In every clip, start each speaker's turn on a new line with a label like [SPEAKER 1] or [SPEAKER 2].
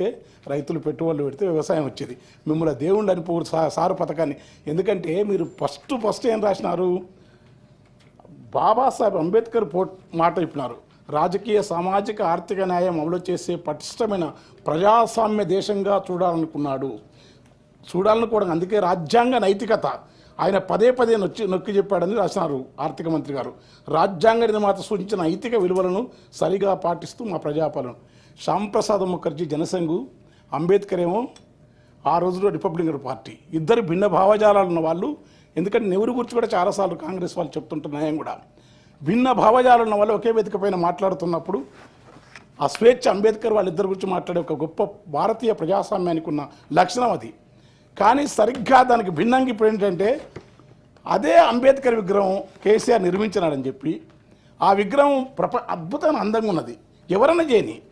[SPEAKER 1] ఉంటే రైతులు పెట్టుబడులు పెడితే వ్యవసాయం వచ్చేది. మిమ్మల్ని దేవుళ్ళు అని సారు పథకాన్ని. ఎందుకంటే మీరు ఫస్ట్ ఫస్ట్ ఏం రాసినారు? బాబాసాహెబ్ అంబేద్కర్ పో మాట చెప్పినారు. రాజకీయ సామాజిక ఆర్థిక న్యాయం అమలు చేసే పటిష్టమైన ప్రజాస్వామ్య దేశంగా చూడాలనుకున్నాడు. చూడాలనుకోవడం అందుకే రాజ్యాంగ నైతికత. ఆయన పదే పదే నొచ్చి నొక్కి చెప్పాడని రాసినారు ఆర్థిక మంత్రి గారు. రాజ్యాంగ నిర్మాత సూచించిన నైతిక విలువలను సరిగా పాటిస్తూ మా ప్రజాపాలన. శ్యాంప్రసాద్ ముఖర్జీ జనసంఘు అంబేద్కర్ ఏమో ఆ రోజుల్లో రిపబ్లికన్ పార్టీ. ఇద్దరు భిన్న భావజాలాలు ఉన్న వాళ్ళు ఎందుకంటే నెవరు గురించి కూడా చాలాసార్లు కాంగ్రెస్ వాళ్ళు చెప్తుంటున్న న్యాయం కూడా. భిన్న భావజాలు ఉన్న వాళ్ళు ఒకే వేదిక పైన మాట్లాడుతున్నప్పుడు ఆ స్వేచ్ఛ అంబేద్కర్ వాళ్ళిద్దరి గురించి మాట్లాడే ఒక గొప్ప భారతీయ ప్రజాస్వామ్యానికి ఉన్న లక్షణం అది. కానీ సరిగ్గా దానికి భిన్నంగా ఇప్పుడు ఏంటంటే అదే అంబేద్కర్ విగ్రహం కేసీఆర్ నిర్మించినాడని చెప్పి ఆ విగ్రహం ప్రప అద్భుతమైన అందంగా ఉన్నది. ఎవరన్నా చేయని.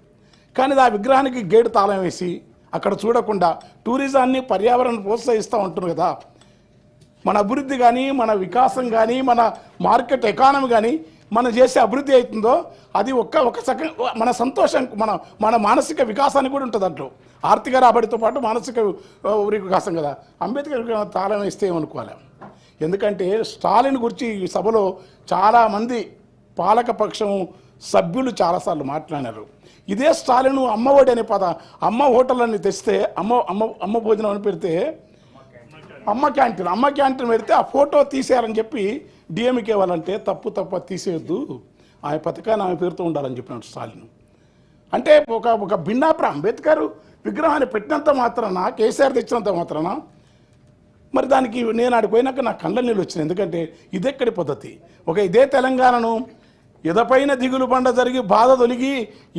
[SPEAKER 1] కానీ ఆ విగ్రహానికి గేటు తాళం వేసి అక్కడ చూడకుండా టూరిజాన్ని పర్యావరణ ప్రోత్సహిస్తూ ఉంటుంది కదా. మన అభివృద్ధి కానీ మన వికాసం కానీ మన మార్కెట్ ఎకానమీ కానీ మనం చేసే అభివృద్ధి అవుతుందో అది ఒక్క ఒక సక మన సంతోషం మన మన మానసిక వికాసానికి కూడా ఉంటుంది దాంట్లో ఆర్థిక రాబడితో పాటు మానసిక వికాసం కదా. అంబేద్కర్ తాళం వేస్తే ఏమనుకోవాలి? ఎందుకంటే స్టాలిన్ గురించి ఈ సభలో చాలామంది పాలకపక్షం సభ్యులు చాలాసార్లు మాట్లాడారు ఇదే స్టాలిన్ అమ్మఒడి అనే పద అమ్మ హోటల్ అని తెస్తే అమ్మ అమ్మ అమ్మ భోజనం అని పెడితే అమ్మ క్యాంటీన్ అమ్మ క్యాంటీన్ పెడితే ఆ ఫోటో తీసేయాలని చెప్పి డిఎంకే వాళ్ళంటే తప్పు తప్ప తీసేయొద్దు. ఆ పథకాన్ని ఆమె పేరుతో ఉండాలని చెప్పినాడు స్టాలిన్. అంటే ఒక ఒక భిన్నాప్ర అంబేద్కర్ విగ్రహాన్ని పెట్టినంత మాత్రాన కేసీఆర్ తెచ్చినంత మాత్రాన మరి దానికి నేను ఆడికి పోయినాక నా కళ్ళ నీళ్ళు వచ్చినాయి. ఎందుకంటే ఇదెక్కడి పద్ధతి? ఒక ఇదే తెలంగాణను ఎదపైన దిగులు బండ జరిగి బాధ తొలిగి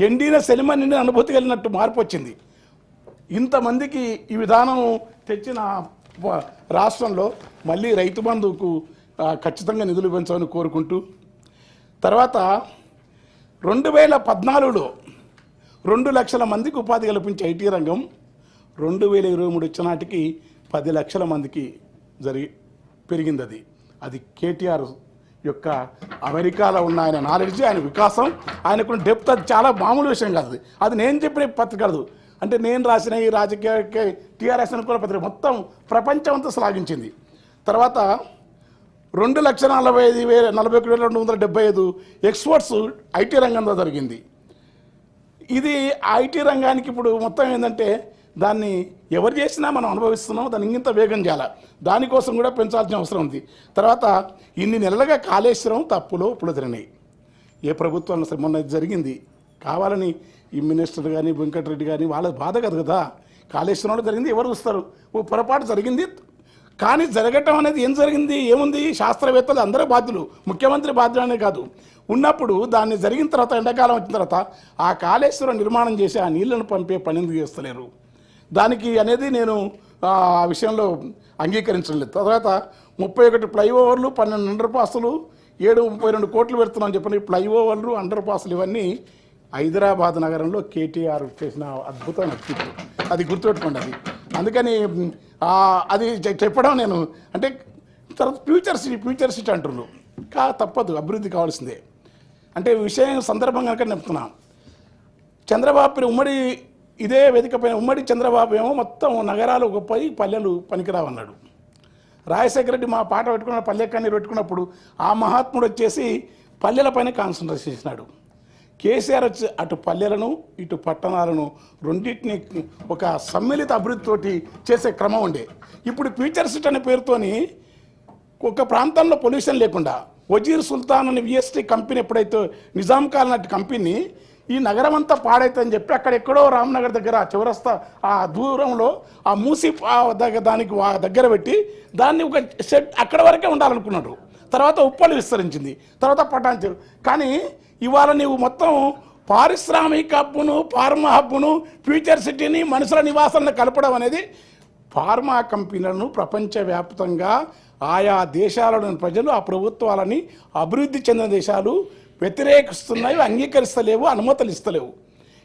[SPEAKER 1] ఎండిన సెలిమ నిండిన అనుభూతి కలిగినట్టు మార్పు వచ్చింది. ఇంతమందికి ఈ విధానం తెచ్చిన రాష్ట్రంలో మళ్ళీ రైతు బంధువుకు ఖచ్చితంగా నిధులు పెంచాలని కోరుకుంటూ తర్వాత రెండు వేల పద్నాలుగులో రెండు లక్షల మందికి ఉపాధి కల్పించే ఐటీ రంగం రెండు వేల ఇరవై మూడు వచ్చే నాటికి పది లక్షల మందికి జరిగి పెరిగింది అది. అది కేటీఆర్ యొక్క అమెరికాలో ఉన్న ఆయన నాలెడ్జ్ ఆయన వికాసం ఆయనకున్న డెప్త్ అది చాలా మామూలు విషయం కాదు. అది. నేను చెప్పిన పత్రిక కాదు. అంటే నేను రాసిన ఈ రాజకీయ టీఆర్ఎస్ అనుకున్న పత్రిక మొత్తం ప్రపంచం అంతా శ్లాఘించింది తర్వాత రెండు లక్షల నలభై ఐదు వేల నలభై ఒకటి వేల రెండు వందల డెబ్బై ఐదు ఎక్స్పోర్ట్స్ ఐటీ రంగంలో జరిగింది. ఇది ఐటీ రంగానికి ఇప్పుడు మొత్తం ఏంటంటే దాన్ని ఎవరు చేసినా మనం అనుభవిస్తున్నాం దాన్ని ఇంత వేగం చేయాలి? దానికోసం కూడా పెంచాల్సిన అవసరం ఉంది. తర్వాత ఇన్ని నెలలుగా కాళేశ్వరం తప్పులో ఇప్పుడు తిరిగినాయి. ఏ ప్రభుత్వం సరే మొన్న ఇది జరిగింది. కావాలని ఈ మినిస్టర్ కానీ వెంకటరెడ్డి కానీ వాళ్ళ బాధ కదా కదా. కాళేశ్వరంలో జరిగింది ఎవరు చూస్తారు? ఓ పొరపాటు జరిగింది. కానీ జరగటం అనేది ఏం జరిగింది ఏముంది? శాస్త్రవేత్తలు అందరూ బాధ్యులు ముఖ్యమంత్రి బాధ్యులు అనే కాదు. ఉన్నప్పుడు దాన్ని జరిగిన తర్వాత ఎండాకాలం వచ్చిన తర్వాత ఆ కాళేశ్వరం నిర్మాణం చేసి ఆ నీళ్ళను పంపే పని ఎందుకు చేస్తలేరు? దానికి అనేది నేను ఆ విషయంలో అంగీకరించడం లేదు. తర్వాత ముప్పై ఒకటి ఫ్లైఓవర్లు పన్నెండు అండర్ పాసులు ఏడు ముప్పై రెండు కోట్లు పెడుతున్నాను చెప్పిన ఫ్లైఓవర్లు అండర్ పాసులు ఇవన్నీ హైదరాబాద్ నగరంలో కేటీఆర్ చేసిన అద్భుతమైన అత్యుత్తు అది గుర్తుపెట్టుకోండి అది. అందుకని అది చెప్పడం నేను అంటే తర్వాత ఫ్యూచర్ సిటీ ఫ్యూచర్ సిటీ అంటున్నారు కా తప్పదు అభివృద్ధి కావాల్సిందే. అంటే విషయం సందర్భంగా కనుక చెప్తున్నా. చంద్రబాబు ఉమ్మడి ఇదే వేదిక పైన ఉమ్మడి చంద్రబాబు ఏమో మొత్తం నగరాలు గొప్పయి పల్లెలు పనికిరావన్నాడు. రాజశేఖర రెడ్డి మా పాట పెట్టుకున్న పల్లె కన్నీరు పెట్టుకున్నప్పుడు ఆ మహాత్ముడు వచ్చేసి పల్లెలపైన కాన్సన్ట్రేట్ చేసినాడు. కేసీఆర్ వచ్చి అటు పల్లెలను ఇటు పట్టణాలను రెండింటిని ఒక సమ్మిళిత అభివృద్ధితోటి చేసే క్రమం ఉండే. ఇప్పుడు ఫ్యూచర్ సిట్ అనే పేరుతోని ఒక ప్రాంతంలో పొల్యూషన్ లేకుండా వజీర్ సుల్తాన్ అనే విఎస్టీ కంపెనీ ఎప్పుడైతే నిజాం కాలం కంపెనీ ఈ నగరం అంతా పాడైతుందని చెప్పి అక్కడెక్కడో రామ్నగర్ దగ్గర ఆ చౌరస్తా ఆ దూరంలో ఆ మూసి దగ్గర దానికి వా- దగ్గర పెట్టి దాన్ని ఒక సెట్ అక్కడ వరకే ఉండాలనుకున్నాడు. తర్వాత ఉప్పలు విస్తరించింది. తర్వాత పటాంచరు కానీ ఇవాళ నీవు మొత్తం పారిశ్రామిక హబ్బును ఫార్మా హబ్బును ఫ్యూచర్ సిటీని మనుషుల నివాసాలను కలపడం అనేది ఫార్మా కంపెనీలను ప్రపంచవ్యాప్తంగా ఆయా దేశాలను ప్రజలు ఆ ప్రభుత్వాలని అభివృద్ధి చెందిన దేశాలు వ్యతిరేకిస్తున్నాయి అంగీకరిస్తలేవు అనుమతులు ఇస్తలేవు.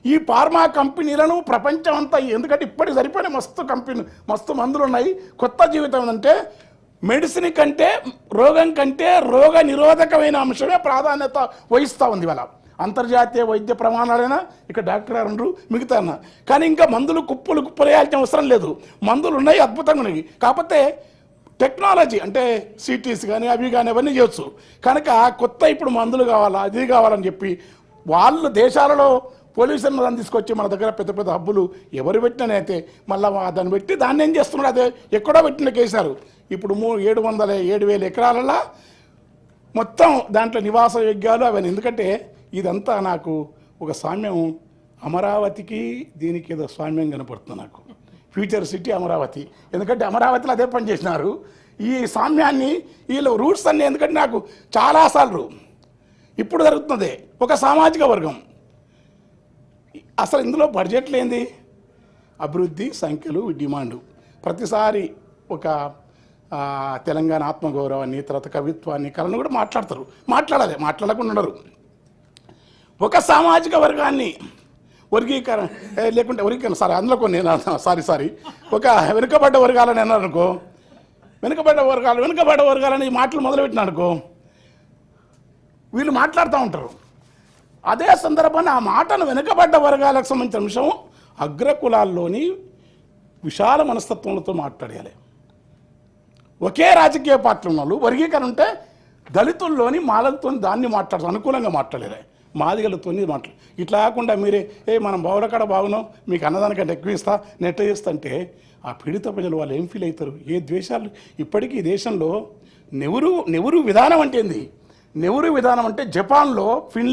[SPEAKER 1] ఈ ఫార్మా కంపెనీలను ప్రపంచం అంతా ఎందుకంటే ఇప్పటికి సరిపోయిన మస్తు కంపెనీ మస్తు మందులు ఉన్నాయి కొత్త జీవితం అంటే మెడిసిన్ కంటే రోగం కంటే రోగ నిరోధకమైన అంశమే ప్రాధాన్యత వహిస్తూ ఉంది ఇవాళ. అంతర్జాతీయ వైద్య ప్రమాణాలైనా ఇక్కడ డాక్టర్ గారు ఉండరు మిగతా అన్న. కానీ ఇంకా మందులు కుప్పలు కుప్పలు వేయాల్సిన అవసరం లేదు. మందులు ఉన్నాయి అద్భుతంగా ఉన్నాయి. కాకపోతే టెక్నాలజీ అంటే సిటీస్ కానీ అవి కానీ అవన్నీ చేయొచ్చు. కనుక కొత్త ఇప్పుడు మందులు కావాలా అది కావాలని చెప్పి వాళ్ళు దేశాలలో పొల్యూషన్ దాన్ని తీసుకొచ్చి మన దగ్గర పెద్ద పెద్ద హబ్బులు ఎవరు పెట్టినైతే మళ్ళీ దాన్ని పెట్టి దాన్ని ఏం చేస్తున్నాడు? అదే ఎక్కడో పెట్టిన కేసారు ఇప్పుడు మూ ఏడు వందల ఏడు వేల ఎకరాలలో మొత్తం దాంట్లో నివాస యోగ్యాలు అవన్నీ. ఎందుకంటే ఇదంతా నాకు ఒక సామ్యం. అమరావతికి దీనికి ఏదో సామ్యం కనపడుతుంది నాకు. Future city Amaravati. ఎందుకంటే అమరావతిలో అదే పని చేసినారు. ఈ సామ్యాన్ని వీళ్ళు రూట్స్ అన్నీ ఎందుకంటే నాకు చాలాసార్లు ఇప్పుడు జరుగుతున్నదే. ఒక సామాజిక వర్గం. అసలు ఇందులో బడ్జెట్లు ఏంది? అభివృద్ధి సంఖ్యలు డిమాండు. ప్రతిసారి ఒక తెలంగాణ ఆత్మగౌరవాన్ని తర్వాత కవిత్వాన్ని కళను కూడా మాట్లాడతారు. మాట్లాడాలి మాట్లాడకుండా ఉండరు. ఒక సామాజిక వర్గాన్ని వర్గీకరణ లేకుంటే వర్గీకరణ సారీ అందులో కొన్ని సారీ సారీ. ఒక వెనుకబడ్డ వర్గాలని అన్నారు అనుకో వెనుకబడ్డ వర్గాలు వెనుకబడ్డ వర్గాలని ఈ మాటలు మొదలుపెట్టిన అనుకో వీళ్ళు మాట్లాడుతూ ఉంటారు. అదే సందర్భాన్ని ఆ మాటను వెనుకబడ్డ వర్గాలకు సంబంధించిన అంశం అగ్రకులాల్లోని విశాల మనస్తత్వంతో మాట్లాడాలి ఒకే రాజకీయ పార్టీ ఉన్న వాళ్ళు వర్గీకరణ ఉంటే దళితుల్లోని మాలలతో దాన్ని మాట్లాడతారు అనుకూలంగా మాట్లాడాలి మాట్లాడేది మాదిగలతో ఇట్లా కాకుండా మీరే ఏ మనం బావులకాడ బాగున్నాం మీకు అన్నదానికంటే ఎక్కువ ఇస్తా నెట్ చేస్తంటే ఆ పీడిత ప్రజలు వాళ్ళు ఏం ఫీల్ అవుతారు ఏ ద్వేషాలు? ఇప్పటికీ దేశంలో నెవరు నెవరు విధానం అంటే ఏంది? నెవరు విధానం అంటే జపాన్లో ఫిన్లాండ్